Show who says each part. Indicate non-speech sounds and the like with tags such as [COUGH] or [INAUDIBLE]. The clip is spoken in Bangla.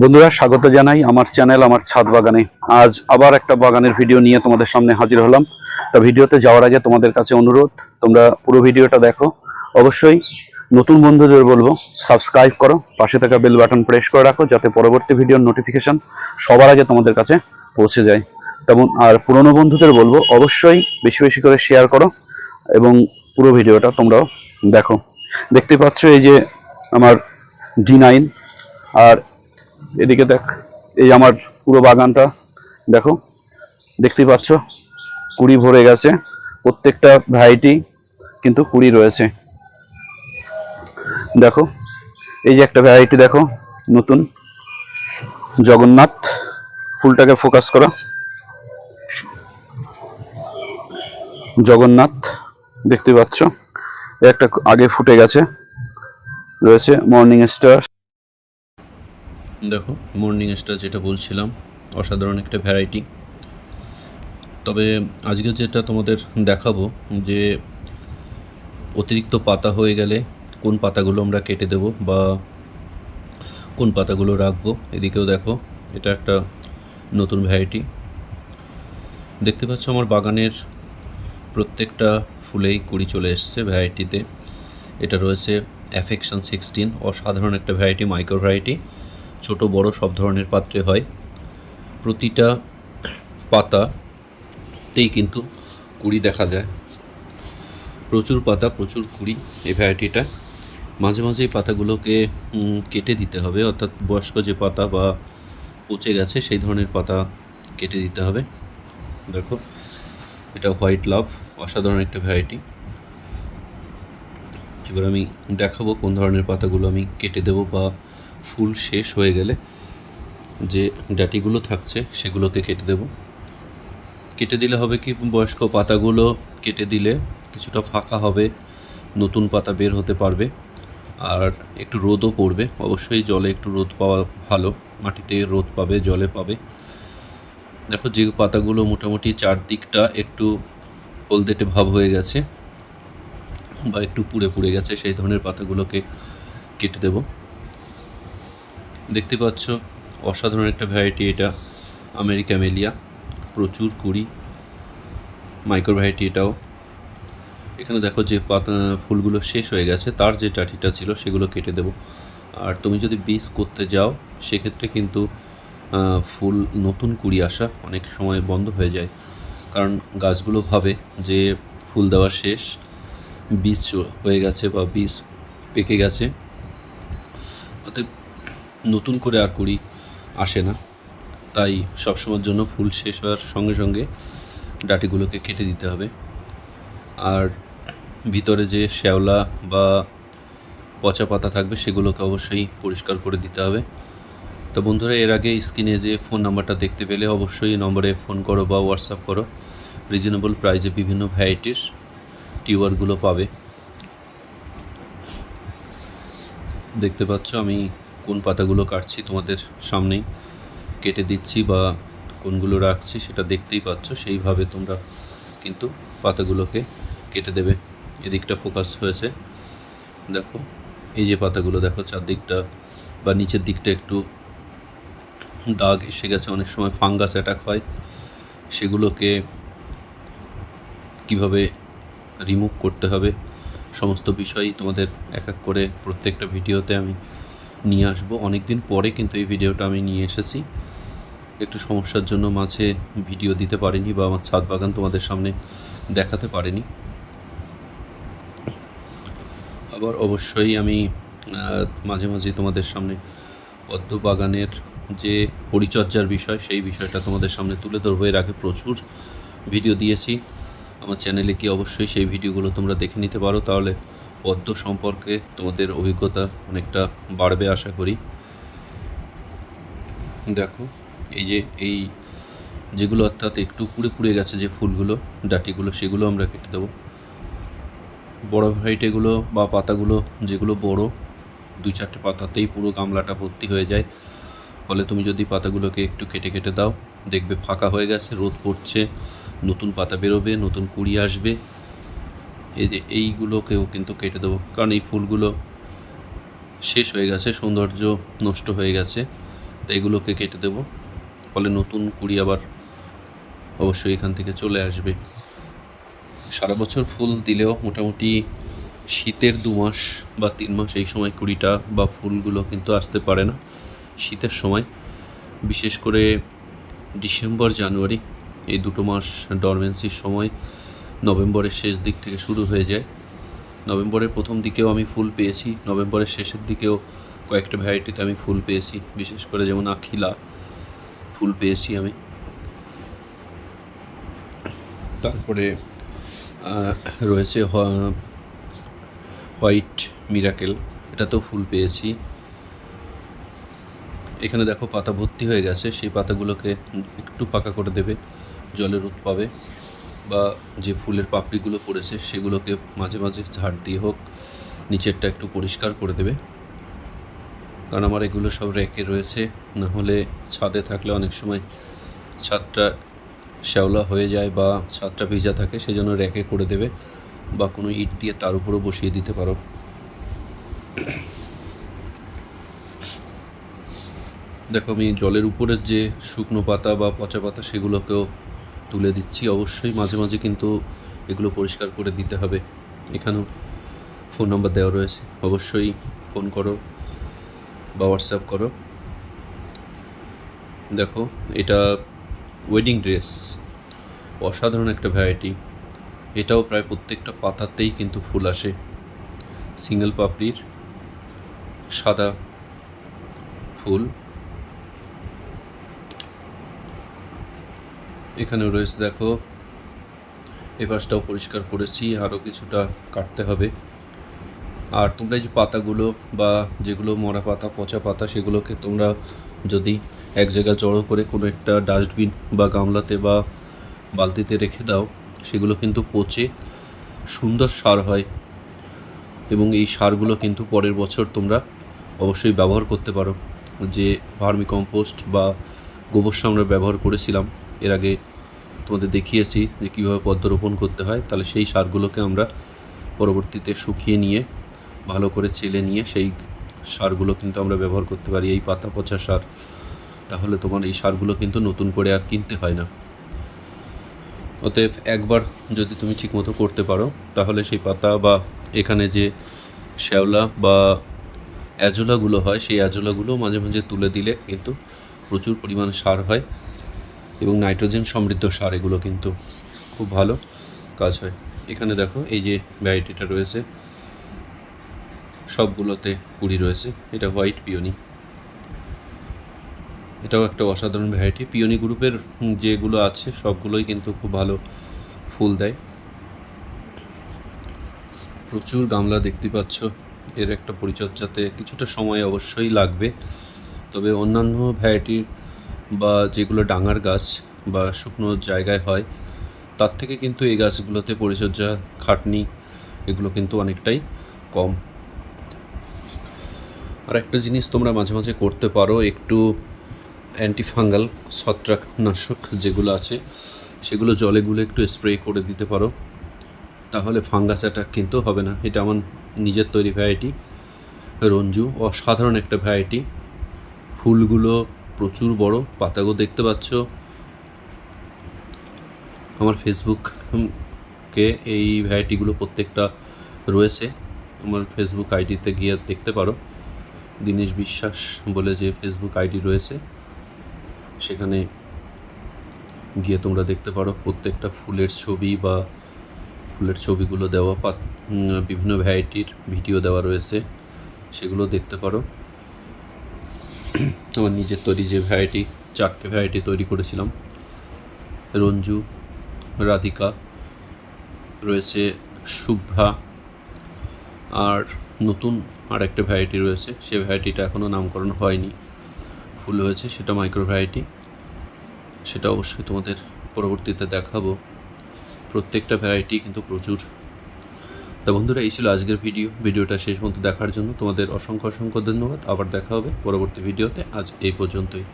Speaker 1: বন্ধুরা, স্বাগত জানাই আমার চ্যানেল, আমার ছাদ বাগানে। আজ আবার একটা বাগানের ভিডিও নিয়ে তোমাদের সামনে হাজির হলাম। তা ভিডিওতে যাওয়ার আগে তোমাদের কাছে অনুরোধ, তোমরা পুরো ভিডিওটা দেখো। অবশ্যই নতুন বন্ধুদের বলব, সাবস্ক্রাইব করো, পাশে থাকা বেল বাটন প্রেস করে রাখো, যাতে পরবর্তী ভিডিওর নোটিফিকেশান সবার আগে তোমাদের কাছে পৌঁছে যায়। তেমন আর পুরনো বন্ধুদের বলব, অবশ্যই বেশি বেশি করে শেয়ার করো এবং পুরো ভিডিওটা তোমরাও দেখো। দেখতে পাচ্ছ এই যে আমার ডি আর এদিকে দেখ, এই আমার পুরো বাগানটা, দেখো, দেখতেই পাচ্ছ, কুড়ি ভরে গেছে, প্রত্যেকটা ভ্যারাইটি কিন্তু কুড়ি রয়েছে। দেখো, এই যে একটা ভ্যারাইটি দেখো, নতুন, জগন্নাথ, ফুলটাকে ফোকাস করো। জগন্নাথ, দেখতে পাচ্ছ একটা আগে ফুটে গেছে, রয়েছে মর্নিং স্টার
Speaker 2: দেখো মর্নিং স্টার যেটা বলছিলাম, অসাধারণ একটা ভ্যারাইটি তবে আজকে যেটা তোমাদের দেখাবো, যে অতিরিক্ত পাতা হয়ে গেলে কোন পাতাগুলো আমরা কেটে দেব বা কোন পাতাগুলো রাখব, এদিকেও দেখো, এটা একটা নতুন ভ্যারাইটি দেখতে পাচ্ছ আমার বাগানের প্রত্যেকটা ফুলেই কুড়ি চলে এসছে ভ্যারাইটিতে এটা রয়েছে অ্যাফেকশন সিক্সটিন অসাধারণ একটা ভ্যারাইটি মাইক্রো ভ্যারাইটি ছোট বড় সব ধরনের পাত্রে হয়। প্রতিটা পাতাতেই কিন্তু কুড়ি দেখা যায়। প্রচুর পাতা, প্রচুর কুড়ি এই ভ্যারাইটিটা। মাঝে মাঝে এই পাতাগুলোকে কেটে দিতে হবে। অর্থাৎ বয়স্ক যে পাতা বা পচে গেছে, সেই ধরনের পাতা কেটে দিতে হবে। দেখো, এটা হোয়াইট লাভ, অসাধারণ একটা ভ্যারাইটি। এবার আমি দেখাবো কোন ধরনের পাতাগুলো আমি কেটে দেবো বা ফুল শেষ হয়ে গেলে যে ডাটিগুলো থাকছে সেগুলোকে কেটে দেব। কেটে দিলে হবে কি, বয়স্ক পাতাগুলো কেটে দিলে কিছুটা ফাঁকা হবে, নতুন পাতা বের হতে পারবে, আর একটু রোদও পড়বে। অবশ্যই জলে একটু রোদ পাওয়া ভালো, মাটিতে রোদ পাবে, জলে পাবে। দেখো যে পাতাগুলো মোটামুটি চারদিকটা একটু হলদেটে ভাব হয়ে গেছে বা একটু পুড়ে পুড়ে গেছে, সেই ধরনের পাতাগুলোকে কেটে দেবো। দেখতে পাচ্ছ? অসাধারণ একটা ভ্যারাইটি এটা। আমেরিকা মেলিয়া প্রচুর কুড়ি। মাইক্রো ভ্যারাইটি এটাও। এখানে দেখো যে পাতা ফুলগুলো শেষ হয়ে গেছে। তার যে টাটিটা ছিল সেগুলো কেটে দেবো। আর তুমি যদি বীজ করতে যাও, সেক্ষেত্রে কিন্তু ফুল নতুন কুড়ি আসা অনেক সময় বন্ধ হয়ে যায়। কারণ গাছগুলো ভাবে যে ফুল দেওয়া শেষ, বীজ হয়ে গেছে বা বীজ পেকে গেছে। অতএব নতুন করে আর কুড়ি আসে না। তাই সবসময়ের জন্য ফুল শেষ হওয়ার সঙ্গে সঙ্গে ডাটিগুলোকে কেটে দিতে হবে। আর ভিতরে যে শ্যাওলা বা পচা পাতা থাকবে সেগুলোকে অবশ্যই পরিষ্কার করে দিতে হবে। তো বন্ধুরা, এর আগে স্ক্রিনে যে ফোন নাম্বারটা দেখতে পেলে অবশ্যই নম্বরে ফোন করো বা হোয়াটসঅ্যাপ করো। রিজনেবল প্রাইজে বিভিন্ন ভ্যারাইটির টিউবারগুলো পাবে। দেখতে পাচ্ছ আমি কোন পাতাগুলো কাটছি তোমাদের সামনেই, কেটে দিচ্ছি বা কোনগুলো রাখছি সেটা দেখতেই পাচ্ছ, সেইভাবে তোমরা কিন্তু পাতাগুলোকে কেটে দেবে। এদিকটা ফোকাস হয়েছে। দেখো, এই যে পাতাগুলো দেখো চারদিকটা বা নিচের দিকটা একটু দাগ এসে গেছে, অনেক সময় ফাঙ্গাস অ্যাটাক হয়। সেগুলোকে কীভাবে রিমুভ করতে হবে, সমস্ত বিষয়ই তোমাদের এক এক করে প্রত্যেকটা ভিডিওতে আমি নিয়ে আসব। অনেক দিন পরে কিন্তু এই ভিডিওটা আমি নিয়ে এসেছি। একটু সমস্যার জন্য মাঝে ভিডিও দিতে পারিনি বা আমার ছাদ বাগান তোমাদের সামনে দেখাতে পারিনি। আবার অবশ্যই আমি মাঝে মাঝে তোমাদের সামনে পদ্ম বাগানের যে পরিচর্যার বিষয়, সেই বিষয়টা তোমাদের সামনে তুলে ধরবো। এর আগে প্রচুর ভিডিও দিয়েছি। আমার চ্যানেলে কি অবশ্যই সেই ভিডিওগুলো তোমরা দেখে নিতে পারো। তাহলে পদ্ম সম্পর্কে তোমাদের অভিজ্ঞতা অনেকটা বাড়বে, আশা করি। দেখো, এই যে, এই যেগুলো অর্থাৎ একটু পুড়ে পুড়ে গেছে যে ফুলগুলো, ডাটিগুলো, সেগুলো আমরা কেটে দেবো। বড় ভ্যারাইটিগুলো বা পাতাগুলো যেগুলো বড়, দুই চারটে পাতাতেই পুরো গামলাটা ভর্তি হয়ে যায়। ফলে তুমি যদি পাতাগুলোকে একটু কেটে কেটে দাও, দেখবে ফাঁকা হয়ে গেছে, রোদ পড়ছে, নতুন পাতা বেরোবে, নতুন কুড়ি আসবে। এই যে এইগুলোকেও কিন্তু কেটে দেবো। কারণ এই ফুলগুলো শেষ হয়ে গেছে, সৌন্দর্য নষ্ট হয়ে গেছে, তো এগুলোকে কেটে দেব। ফলে নতুন কুড়ি আবার অবশ্যই এখান থেকে চলে আসবে। সারা বছর ফুল দিলেও মোটামুটি শীতের দু মাস বা তিন মাস এই সময় কুড়িটা বা ফুলগুলো কিন্তু আসতে পারে না শীতের সময়। বিশেষ করে ডিসেম্বর, জানুয়ারি এই দুটো মাস ডরমেন্সির সময় নভেম্বরের শেষ দিক থেকে শুরু হয়ে যায়। নভেম্বরের প্রথম দিকেও আমি ফুল পেয়েছি। নভেম্বরের শেষের দিকেও কয়েকটা ভ্যারাইটিতে আমি ফুল পেয়েছি। বিশেষ করে যেমন আখিলা ফুল পেয়েছি আমি। তারপরে রয়েছে হোয়াইট মিরাকেল। এটাতেও ফুল পেয়েছি। এখানে দেখো পাতা ভর্তি হয়ে গেছে। সেই পাতাগুলোকে একটু পাকা করে দেবে। জলের রোদ পাবে। বা যে ফুলের পাপড়িগুলো পড়েছে সেগুলোকে মাঝে মাঝে ঝাড় দিয়ে হোক, নিচেরটা একটু পরিষ্কার করে দেবে। কারণ আমার এগুলো সব র্যাকে রয়েছে, না হলে ছাদে থাকলে অনেক সময় ছাদটা শ্যাওলা হয়ে যায় বা ছাদটা ভিজা থাকে সেই জন্য র্যাকে করে দেবে বা কোনো ইট দিয়ে তার উপরও বসিয়ে দিতে পারো। দেখো আমি জলের উপরের যে শুকনো পাতা বা পচা পাতা সেগুলোকেও তুলে দিচ্ছি। অবশ্যই মাঝে মাঝে কিন্তু এগুলো পরিষ্কার করে দিতে হবে। এখানেও ফোন নাম্বার দেওয়া রয়েছে। অবশ্যই ফোন করো বা হোয়াটসঅ্যাপ করো। দেখো, এটা ওয়েডিং ড্রেস অসাধারণ একটা ভ্যারাইটি এটাও প্রায় প্রত্যেকটা পাতাতেই কিন্তু ফুল আসে। সিঙ্গেল পাপড়ির সাদা ফুল। এখানেও রয়েছে, দেখো। এ পাশটাও পরিষ্কার করেছি আরও কিছুটা কাটতে হবে। আর তোমরা যে পাতাগুলো বা যেগুলো মরা পাতা, পচা পাতা, সেগুলোকে তোমরা যদি এক জায়গায় জড়ো করে কোনো একটা ডাস্টবিন বা গামলাতে বা বালতিতে রেখে দাও, সেগুলো কিন্তু পচে সুন্দর সার হয়। এবং এই সারগুলো কিন্তু পরের বছর তোমরা অবশ্যই ব্যবহার করতে পারো। যে ভার্মি কম্পোস্ট বা গোবর সার আমরা ব্যবহার করেছিলাম এর আগে তোমাদের দেখিয়েছি যে কীভাবে পদ্ম রোপণ করতে হয়। তাহলে সেই সারগুলোকে আমরা পরবর্তীতে শুকিয়ে নিয়ে, ভালো করে চেলে নিয়ে সেই সারগুলো কিন্তু আমরা ব্যবহার করতে পারি। এই পাতা পচা সার, তাহলে তোমার এই সারগুলো কিন্তু নতুন করে আর কিনতে হয় না। অতএব একবার যদি তুমি ঠিকমতো করতে পারো, তাহলে সেই পাতা বা এখানে যে শ্যাওলা বা অ্যাজোলাগুলো হয়, সেই অ্যাজোলাগুলো মাঝে মাঝে তুলে দিলে কিন্তু প্রচুর পরিমাণে সার হয়। এবং নাইট্রোজেন সমৃদ্ধ সার, এগুলো কিন্তু খুব ভালো কাজ হয়। এখানে দেখো, এই যে ভ্যারাইটিটা রয়েছে, সবগুলোতে কুড়ি রয়েছে। এটা হোয়াইট পিওনি। এটাও একটা অসাধারণ ভ্যারাইটি। পিওনি গ্রুপের যেগুলো আছে, সবগুলোই কিন্তু খুব ভালো ফুল দেয়। প্রচুর গামলা দেখতে পাচ্ছ। এর একটা পরিচর্যাতে কিছুটা সময় অবশ্যই লাগবে। তবে অন্যান্য ভ্যারাইটির বা যেগুলো ডাঙার গাছ বা শুকনো জায়গায় হয়, তার থেকে কিন্তু এই গাছগুলোতে পরিচর্যা, খাটনি এগুলো কিন্তু অনেকটাই কম। আর একটা জিনিস তোমরা মাঝে মাঝে করতে পারো, একটু অ্যান্টিফাঙ্গাল ছত্রাকনাশক যেগুলো আছে, সেগুলো জলে গুলে একটু স্প্রে করে দিতে পারো। তাহলে ফাঙ্গাস অ্যাটাক কিন্তু হবে না। এটা আমার নিজের তৈরি ভ্যারাইটি রঞ্জু, অসাধারণ একটা ভ্যারাইটি ফুলগুলো প্রচুর বড় পাতাগুলো দেখতে পাচ্ছ। আমার ফেসবুক উম, কে এই ভ্যারাইটিগুলো প্রত্যেকটা রয়েছে। আমার ফেসবুক আইডিতে গিয়ে দেখতে পারো। দীনেশ বিশ্বাস বলে যে ফেসবুক আইডি রয়েছে। সেখানে গিয়ে তোমরা দেখতে পারো প্রত্যেকটা ফুলের ছবি বা ফুলের ছবিগুলো দেওয়া বিভিন্ন ভ্যারাইটির ভিডিও দেওয়া রয়েছে। সেগুলো দেখতে পারো। [CLEARS THROAT] আমার নিজের তৈরি যে ভ্যারাইটি চারটে ভ্যারাইটি তৈরি করেছিলাম। রঞ্জু, রাধিকা, রয়েছে শুভ্রা, আর নতুন আর একটা ভ্যারাইটি রয়েছে। সে ভ্যারাইটিটা এখনও নামকরণ হয়নি। ফুল হয়েছে, সেটা মাইক্রো ভ্যারাইটি সেটা অবশ্যই তোমাদের পরবর্তীতে দেখাবো। প্রত্যেকটা ভ্যারাইটি কিন্তু প্রচুর। তা বন্ধুরা, এই ছিল আজকের ভিডিও। ভিডিওটা শেষ পর্যন্ত দেখার জন্য তোমাদের অসংখ্য অসংখ্য ধন্যবাদ। আবার দেখা হবে পরবর্তী ভিডিওতে। আজ এই পর্যন্তই।